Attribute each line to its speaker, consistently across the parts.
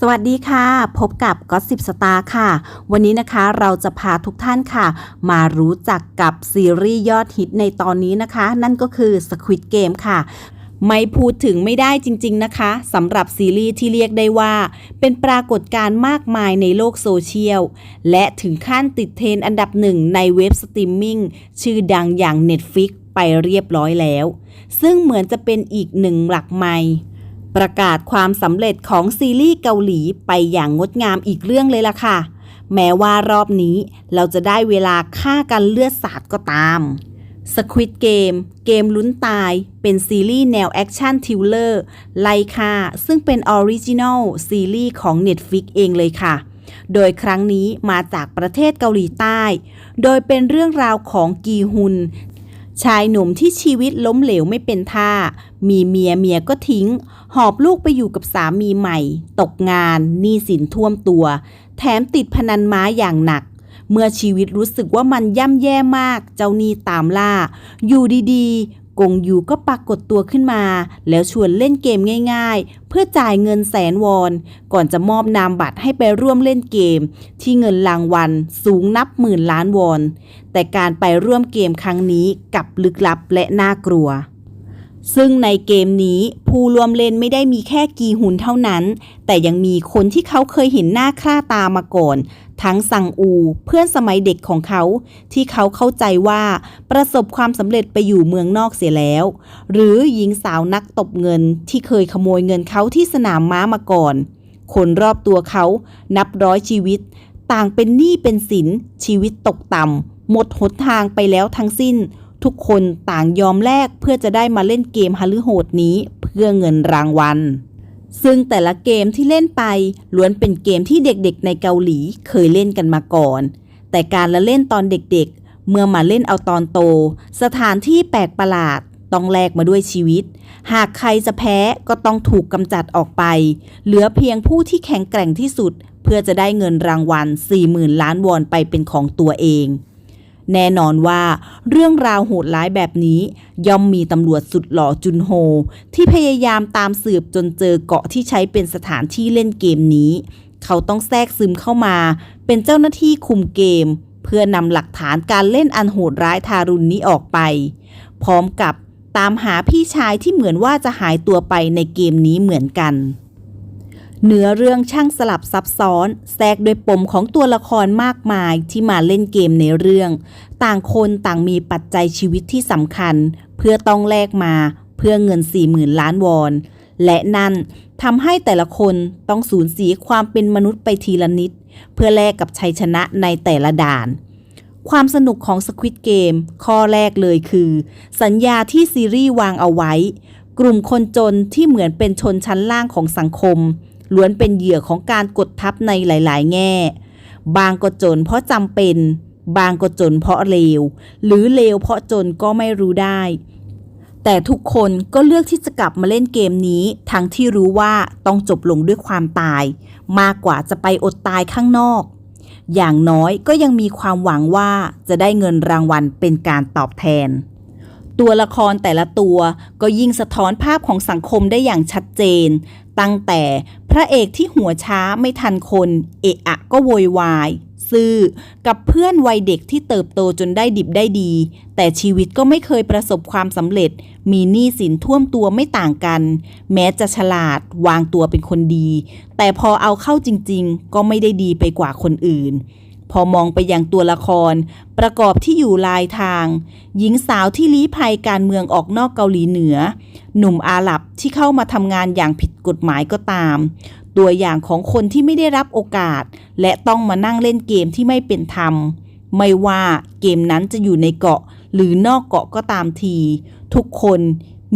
Speaker 1: สวัสดีค่ะ พบกับก็สิบสตาร์ค่ะ วันนี้นะคะเราจะพาทุกท่านค่ะ มารู้จักกับซีรีส์ยอดฮิตในตอนนี้นะคะ นั่นก็คือ Squid Game ค่ะ ไม่พูดถึงไม่ได้จริง ๆนะคะสำหรับซีรีส์ที่เรียกได้ว่า เป็นปรากฏการณ์มากมายในโลกโซเชียล และถึงขั้นติดเทรนด์อันดับหนึ่งในเว็บสตรีมมิ่งชื่อดังอย่าง Netflix ไปเรียบร้อยแล้ว ซึ่งเหมือนจะเป็นอีกหนึ่งหลักใหม่ ประกาศความสำเร็จของซีรีส์เกาหลีไปอย่างงดงามอีกเรื่องเลยล่ะค่ะ แม้ว่ารอบนี้เราจะได้เวลาฆ่ากันเลือดสาดก็ตาม Squid Game เกมลุ้นตาย เป็นซีรีส์แนวแอคชั่นทิวเลอร์ไลค่าซึ่งเป็นออริจินัลซีรีส์ของ Netflix เองเลยค่ะ โดยครั้งนี้มาจากประเทศเกาหลีใต้ โดยเป็นเรื่องราวของกีฮุน ชายหนุ่มที่ชีวิตล้มเหลวไม่เป็นท่า มีเมียเมียก็ทิ้ง หอบลูกไปอยู่กับสามีใหม่ ตกงานหนี้สินท่วมตัว แถมติดพนันม้าอย่างหนัก เมื่อชีวิตรู้สึกว่ามันย่ำแย่มาก เจ้าหนี้ตามล่า อยู่ดีๆ กงยูก็ปรากฏตัวขึ้นมา แล้วชวนเล่นเกมง่ายๆ เพื่อจ่ายเงินแสนวอน ก่อนจะมอบนามบัตรให้ไปร่วมเล่นเกม ที่เงินรางวัลสูงนับหมื่นล้านวอน แต่การไปร่วมเกมครั้งนี้กลับลึกลับและน่ากลัวซึ่งในเกมนี้ผู้รวมเล่นไม่ได้มีแค่กีหุนเท่านั้น แต่ยังมีคนที่เขาเคยเห็นหน้าค่าตามาก่อนทั้งซังอู เพื่อนสมัยเด็กของเขา ที่เขาเข้าใจว่าประสบความสำเร็จไปอยู่เมืองนอกเสียแล้ว หรือหญิงสาวนักตบเงินที่เคยขโมยเงินเขาที่สนามม้ามาก่อน คนรอบตัวเขานับร้อยชีวิต ต่างเป็นหนี้เป็นสิน ชีวิตตกต่ำหมดหนทางไปแล้วทั้งสิ้น ทุกคนต่างยอมแลกเพื่อจะได้มาเล่นเกมฮาลือโหดนี้เพื่อเงินรางวัล ซึ่งแต่ละเกมที่เล่นไปล้วนเป็นเกมที่เด็กๆ ในเกาหลีเคยเล่นกันมาก่อน แต่การละเล่นตอนเด็กๆ เมื่อมาเล่นเอาตอนโต สถานที่แปลกประหลาดต้องแลกมาด้วยชีวิต หากใครจะแพ้ก็ต้องถูกกำจัดออกไป เหลือเพียงผู้ที่แข็งแกร่งที่สุด เพื่อจะได้เงินรางวัล 40,000 ล้านวอนไปเป็นของตัวเอง แน่นอนว่าเรื่องราวโหดร้ายแบบนี้ ย่อมมีตำรวจสุดหล่อจุนโฮ ที่พยายามตามสืบจนเจอเกาะที่ใช้เป็นสถานที่เล่นเกมนี้ เขาต้องแทรกซึมเข้ามา เป็นเจ้าหน้าที่คุมเกม เพื่อนำหลักฐานการเล่นอันโหดร้ายทารุณนี้ออกไป พร้อมกับตามหาพี่ชายที่เหมือนว่าจะหายตัวไปในเกมนี้เหมือนกัน เนื้อเรื่องช่างสลับซับซ้อน แทรกโดยปมของตัวละครมากมายที่มาเล่นเกมในเรื่อง ต่างคนต่างมีปัจจัยชีวิตที่สำคัญ เพื่อต้องแลกมาเพื่อเงิน 40,000 ล้านวอน และนั่นทำให้แต่ละคนต้องสูญเสียความเป็นมนุษย์ไปทีละนิด เพื่อแลกกับชัยชนะในแต่ละด่าน ความสนุกของ Squid Game ข้อแรกเลยคือ สัญญาที่ซีรีส์วางเอาไว้ กลุ่มคนจนที่เหมือนเป็นชนชั้นล่างของสังคม ล้วนเป็นเหยื่อของการกดทับในหลาย ๆ แง่ บางก็จนเพราะจำเป็น บางก็จนเพราะเลว หรือเลวเพราะจนก็ไม่รู้ได้ แต่ทุกคนก็เลือกที่จะกลับมาเล่นเกมนี้ ทั้งที่รู้ว่าต้องจบลงด้วยความตาย มากกว่าจะไปอดตายข้างนอก อย่างน้อยก็ยังมีความหวังว่าจะได้เงินรางวัลเป็นการตอบแทน ตัวละครแต่ละตัวก็ยิ่งสะท้อนภาพของสังคมได้อย่างชัดเจน ตั้งแต่พระเอกที่หัวช้าไม่ทันคน เอะอะก็โวยวาย ซื่อ กับเพื่อนวัยเด็กที่เติบโตจนได้ดิบได้ดี แต่ชีวิตก็ไม่เคยประสบความสำเร็จ มีหนี้สินท่วมตัวไม่ต่างกัน แม้จะฉลาดวางตัวเป็นคนดี แต่พอเอาเข้าจริง ๆ ก็ไม่ได้ดีไปกว่าคนอื่น พอมองไปยังตัวละคร ประกอบที่อยู่ลายทาง หญิงสาวที่ลี้ภัยการเมืองออกนอกเกาหลีเหนือ หนุ่มอาหรับที่เข้ามาทำงานอย่างผิดกฎหมายก็ตาม ตัวอย่างของคนที่ไม่ได้รับโอกาส และต้องมานั่งเล่นเกมที่ไม่เป็นธรรม ไม่ว่าเกมนั้นจะอยู่ในเกาะหรือนอกเกาะก็ตามที ทุกคน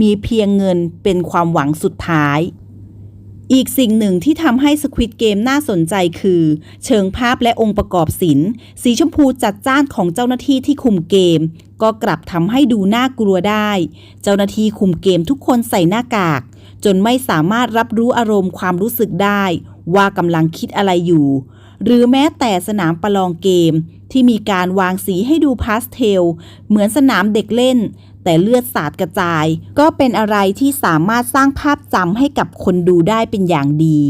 Speaker 1: มีเพียงเงินเป็นความหวังสุดท้าย อีกสิ่งหนึ่งที่ทำให้ Squid Game น่าสนใจคือ เชิงภาพและองค์ประกอบศิลป์ สีชมพูจัดจ้านของเจ้าหน้าที่ที่คุมเกม ก็กลับทำให้ดูน่ากลัวได้ เจ้าหน้าที่คุมเกมทุกคนใส่หน้ากาก จนไม่สามารถรับรู้อารมณ์ความรู้สึกได้ ว่ากำลังคิดอะไรอยู่ หรือแม้แต่สนามประลองเกมที่มีการวางสีให้ดูพาสเทล เหมือนสนามเด็กเล่น แต่เลือดสาดกระจาย ก็เป็นอะไรที่สามารถสร้างภาพจำให้กับคนดูได้เป็นอย่างดี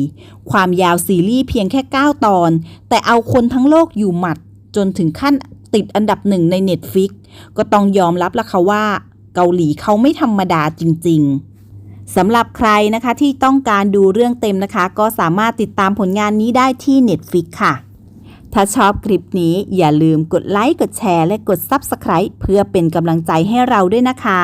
Speaker 1: ความยาวซีรีส์เพียงแค่ 9 ตอน แต่เอาคนทั้งโลกอยู่หมัด จนถึงขั้นติดอันดับหนึ่งใน Netflix ก็ต้องยอมรับละค่ะว่า เกาหลีเขาไม่ธรรมดาจริง ๆสำหรับใครนะคะที่ต้องการดูเรื่องเต็มนะคะ ก็สามารถติดตามผลงานนี้ได้ที่ Netflix ค่ะ ถ้าชอบคลิปนี้อย่าลืมกดไลค์ กดแชร์ และกด Subscribe เพื่อเป็นกำลังใจให้เราด้วยนะคะ